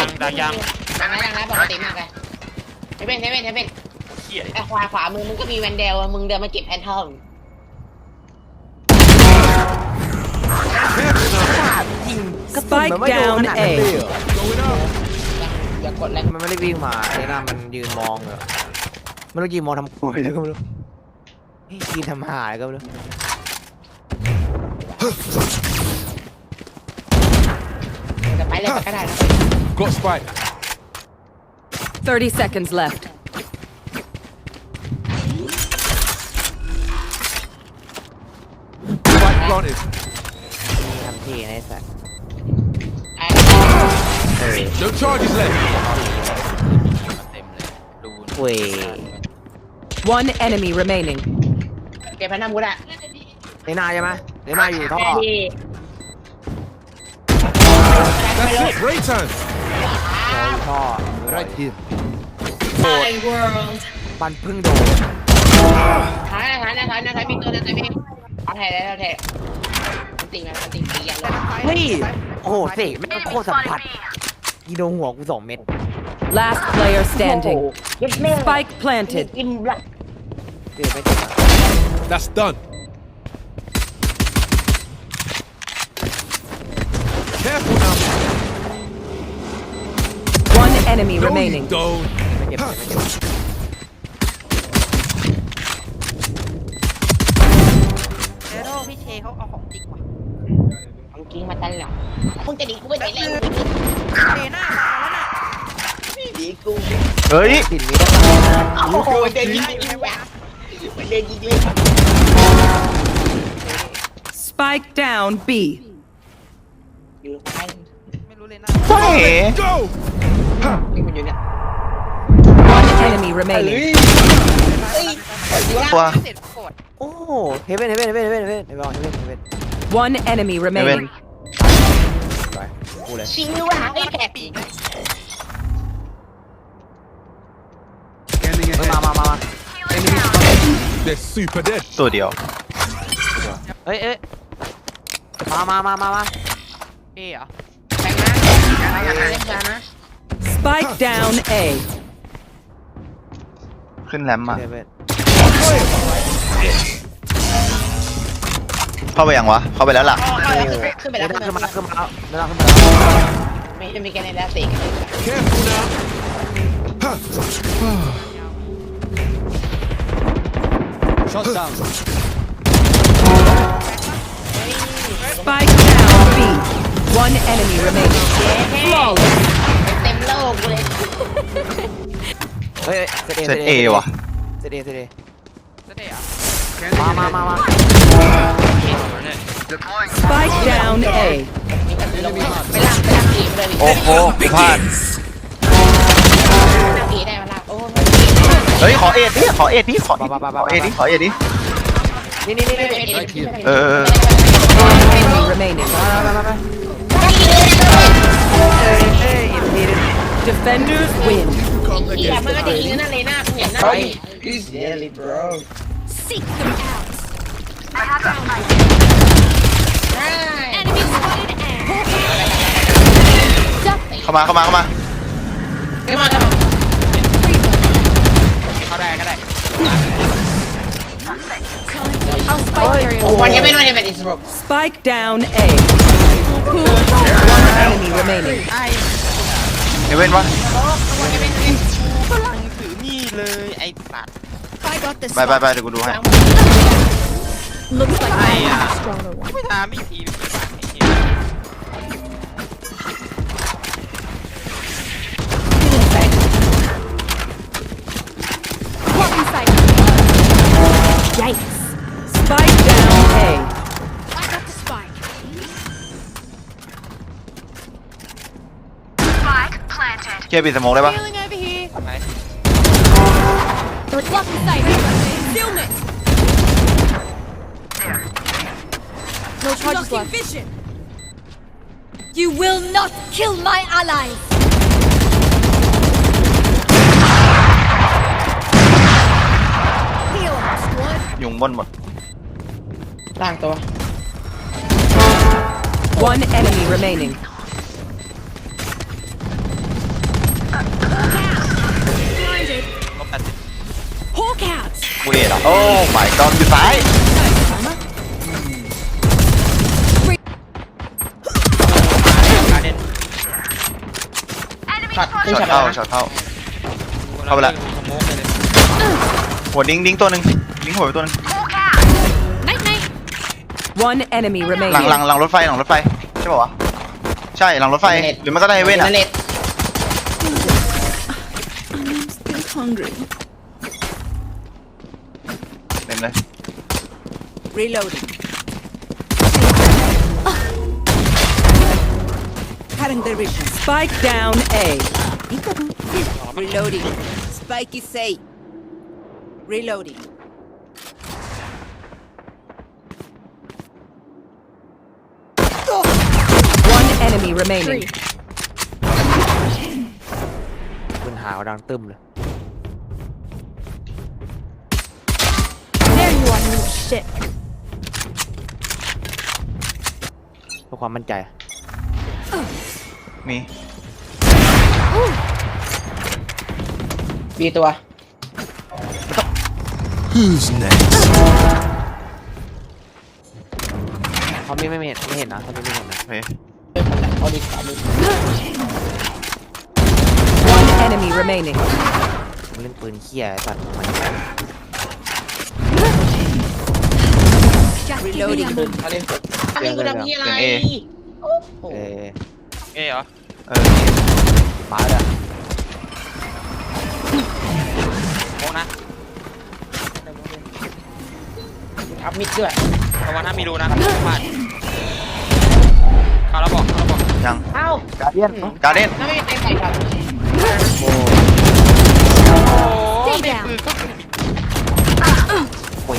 ยังดังยังดังนะดังนะปกติมากเลยเทเว่นเทเว่นเทเว่นเหี้ยไอ้ขวาขวามือมึงก็มีแวนเดลอะมึงเดินมาเก็บแพนทอม Spike down A. อย่ากดแรงมันไม่ได้วิ่งมาไอ้น่ามันยืนมองเหรอมันต้องยืนมองทำกลวยแล้วก็ไม่รู้ยืนทำหาอะไรก็ไม่รู้จะไปเลยก็ได้นะ Got spike. 30 seconds left. Spike planted. ทำที่ในสัตว์ ไอ้ No charges left. เต็มเลยดู เว้ย One enemy remaining. เก็บแพนทอมกูได้ ในหน้าใช่ไหมในหน้าอยู่ท่อ ดี That's it. Break time. อยู่ท่อ Right here. ไอ้เวิร์ลมันเพิ่งโดนท้ายท้ายท้ายท้ายมีตัวเดียวตัวนี้เอาแทนแล้วแทนมันตีมันมันตีตีกันเลยเฮ้ยโอ้โหเสกแม่งโคตรสัมผัสยีโดนหัวกูสองเม็ด Last player standing. ยึดแม่ Spike planted. กินละเจอไม่เจ็บอะ That's done. Careful enemy No, you remaining. don't. ไม่เจ็บไม่เจ็บ เดโรพี่เชเขาเอาของจริงว่ะของกินมาตลอดมึงจะดีกูไม่ได้เลยเดน่ามาแล้วน่ะดีกูเฮ้ยติดมีได้โอ้โหเดินยิงยิงแบบเดินยิงเลย Spike down B. อยู่ซ้ายไม่รู้เลยนะเฮ้ย Go. One enemy remaining. Oh, heaven, heaven, heaven, heaven, heaven. One enemy remaining. They're super dead. Hey, hey. Mama, mama. Here. Spike down A. ขึ้นแรมมาเฮเว่นเข้าไปยังวะ เข้าไปแล้วล่ะ ขึ้นไปเดี๋แล้ยววขึ้นขึ้นไปมาแล้วขึ้นมาแล้วเดี๋ยวขึ้นมาแล้วไม่จะมีกันในแล้วสิ Careful now. Shut down. Spike down B. One enemy remaining. Flawless. ฮ้ยเซตเอเซตเอว่ะเซตเอเซตเอจะเดเหรอมามามามา Spike down A. ไปลากไปลากผีเลยโอ้โหพลาดลากผีได้มาลากโอ้เฮ้ยขอเอ็ดดิขอเอ็ดดิขอมามามาขอเอ็ดดิขอเอ็ดดินี่นี่นี่นี่เออ One enemy remaining. มามามามา strong เดี๋ยว against มันก็จะยิง the นั่นเลยหน้าเห็นหน้า Fight is deadly, bro. Seek them out. ใช่ Enemy spotted and เข้ามาเข้ามาเข้ามาไม่มาแล้วเข้าได้ก็ได้ I'll spike area. วันนี้ไม่นอนในแบตอิสโร Spike down A. One enemy remaining. เอเว่นวะ วันนี้ไม่น ไอ้สัตว์ I got this. ไปไปไปเดี๋ยวกูดูให้ Looks like I Ay, am ah. the stronger one. ไม่ตามไม่ทีไปกี่บาทไอ้เหี้ย Walk inside. Yikes. Spike down A. I got the spike. เกียร์ปิดสโมองได้ปะ Healing over here. ไห น Walk inside. Film it. No charges left. Vision. You will not kill my allies. ยุงบนหมด ล่างตัว One enemy remaining. เอ็ดโอ้ไม่ก็อยู่ซ้ายการเด่นช็อตขึ้นช็อช็ตอตเข้าช็อตเข้า เข้าไปละสโมกไปเลยหัวดิ้งดิ้งตัวหนึ่งดิ้งหัวไปตัวหนึง Night night. One enemy หลัง remaining. หลังหลังรถไฟหลังรถไฟใช่ป่าวะใช่หลังรถไฟหรือมันก็ได้เฮเว่นอะนั่นเน็ตเต็ม เลย Reloading. Cutting the vision. Spike down A. Reloading. Spike is safe. Reloading. One enemy remaining. ปืนหาวดังตึมเลย Are, you shit. เพื่อความมั่นใจ มีบีตัว Who's next? เขาไม่ไม่เห็นไม่เห็นนะเขาไม่เห็นนะเฮ้ยเอาดิเอาดิ One enemy remaining. มันเล่นปืนเขี้ยไอ้สัตว์มัน Just give me a ขึ้น moment. เอาเล่นอันนี้กูทำยี่อะไรโอ้โหเออเอ้ยเหรอ เออมาแล้วโมกนะอัพมิดด้วยระวังถ้ามีรูนะพลาดเข้าแล้วบอกเข้าแล้วบอกยังเอ้าการเดียนการเดียนถ้าไม่มีใครใส่ครับโอ้ Stay down. โอ้ย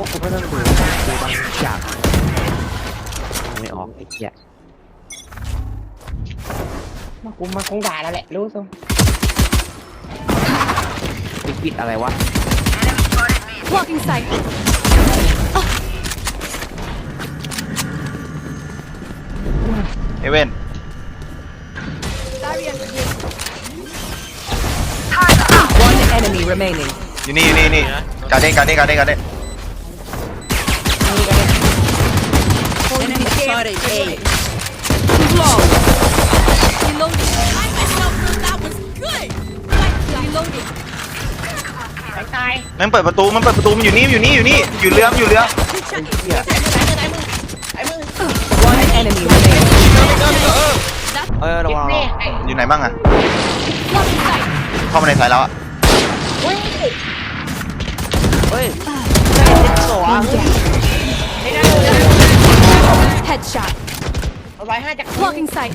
วกกูไม่ต้องดูดูบางอย่างไม่ออกไอ้เหี้ยมากูมาคงด่าแล้วแหละรู้สึกปิดปิดอะไรวะ Blocking sight. เฮเว่น Barrier here. One enemy remaining. อยู่นี่อยู่นี่นี่การเด้นการเด้นการเด้นการเด้น Enemy spotted A. Reloading. I myself know that was good. Reloading. ตายตายมันเปิดประตูมันเปิดประตูมันอยู่นี่อยู่นี่อยู่นี่อยู่เรือมันอยู่เรือไอ้มึง One enemy remaining. เออระวังระนี่วังไอ้อยู่ไหนบ้างอะ Blocking sight. เข้ามาในสายแล้วอะเฮ้ยเฮ้ย Headshot. เอาไว้ห้าจาก Blocking sight.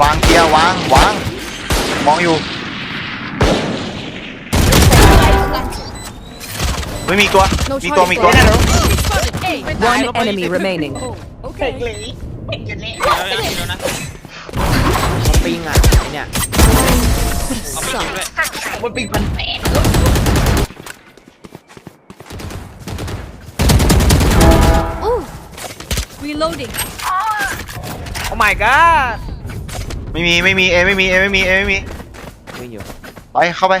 วางเกียร์วางวาง มองอยู่ ไม่มีตัว No มีตัว มีตัว choice. Hey. One enemy remaining. เก่งเลยเก่งกันเลย เดี๋ยวนะเดี๋ยวนะมันปิงอะไอ้เนี่ย เอาไปกินด้วย มันเป็นพันแปด Reloading. โอ้ my god ไม่มีไม่มีเอไม่มีเอไม่มีเอไม่มีไม่อยู่ไปเข้าไป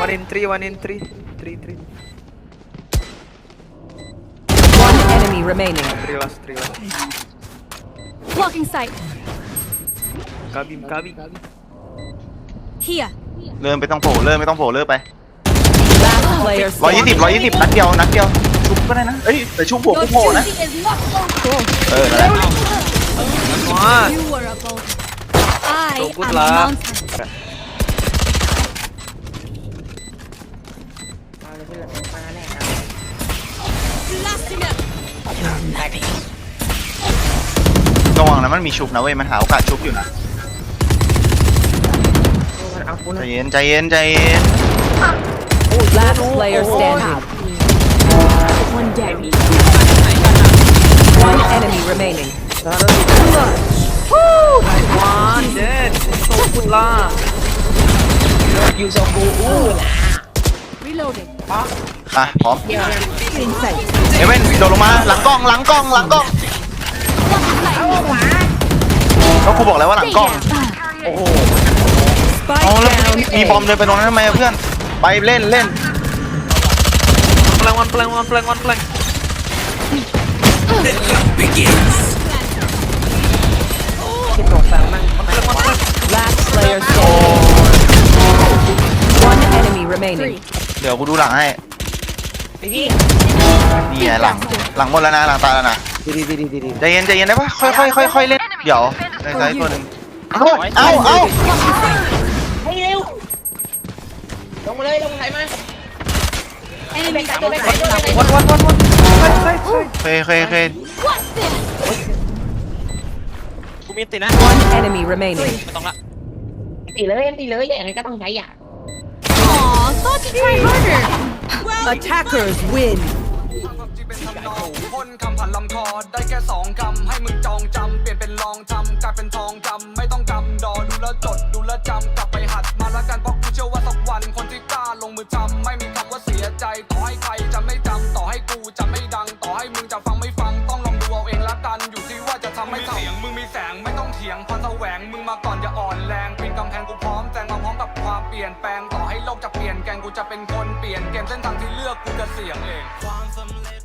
one in three one in three three three One enemy remaining. three last three last Blocking sight. kabim kabim Here. เริ่มไปต้องโผล่เริ่มไม่ต้องโผล่เริ่มไป Last player ร้อยยี่สิบ standing. ร้อยยี่สิบนัดเดียวนัดเดียว ชุบก็ได้นะ เอ้ยแต่ชุบหัว Your กูโผล่นะ duty is not over. เออนั่นแหละ You were a bold. I So good am a luck. mountain. มาเลยเพื่อนมาแน่ Last ระวังนะมันมีชุบนะเว้ยมันหาโอกาสชุบอยู่นะมัน เอาคุณใจเย็นใจเย็นใจเย็น Last player standing. One dead. One enemy remaining. วานเด็ดโซกุล่าอยู่โซกูอู้นะ Reloading. อะพร้อมเดี๋ยวนะ Inside. เอเว่นโดดลงมาหลังกล้องหลังกล้องหลังกล้องเอาขวาก็ครูบอกแล้วว่าหลังกล้อง Spike เอาแล้ว down มี A. บอมเดินไปตรงนั้นทำไมอะเพื่อน ไปเล่นเล่นแปลงวันแปลงวันแปลงวันแปลง Last player standing. One enemy remaining. เดี๋ยวกูดูหลังให้พี่พี่นี่ไงหลังหลังหมดแล้วนะหลังตายแล้วนะดีดีดีดีดีใจเย็นใจเย็นได้ปะค่อยค่อยค่อยค่อยเล่นเดี๋ยวในซ้ายตัวหนึ่งเอ้าเอ้าเอ้าให้เร็ว ลงมาเลยลงไหนมาไอ้นี่แบกตัวแบกตัวแบกตัววันวันวันวันเคยเคยเคยกูมีตินะ One enemy remaining. ไม่ต้องละตีเลยตีเลยอย่างนั้นก็ต้องใช้ยา Aw, thought you'd try harder. Attackers win. พ่นคำผ่านลำคอได้แค่สองคำให้มึงจองจำเปลี่ยนเป็นลองทำกลายเป็นทองจำไม่ต้องกำดอดูแลวจดดูแลวจำกลับไปหัดมาละกันเพราะกูเชื่อว่าสักวันคน จำไม่มีคำว่าเสียใจ ต่อให้ใครจะไม่จำต่อให้กูจะไม่ดัง ต่อให้มึงจะฟังไม่ฟังต้องลองดูเอาเองละกันอยู่ที่ว่าจะทำให้เสียงมึงมีแสงไม่ต้องเถียงพรแสวงมึงมาก่อนอย่าอ่อนแรงปีนกำแพงกูพร้อมแซงมาพร้อมกับความเปลี่ยนแปลงต่อให้โลกจะเปลี่ยนแกงกูจะเป็นคนเปลี่ยนเกมเส้นทางที่เลือกกูจะเสี่ยงเองความสำเร็จ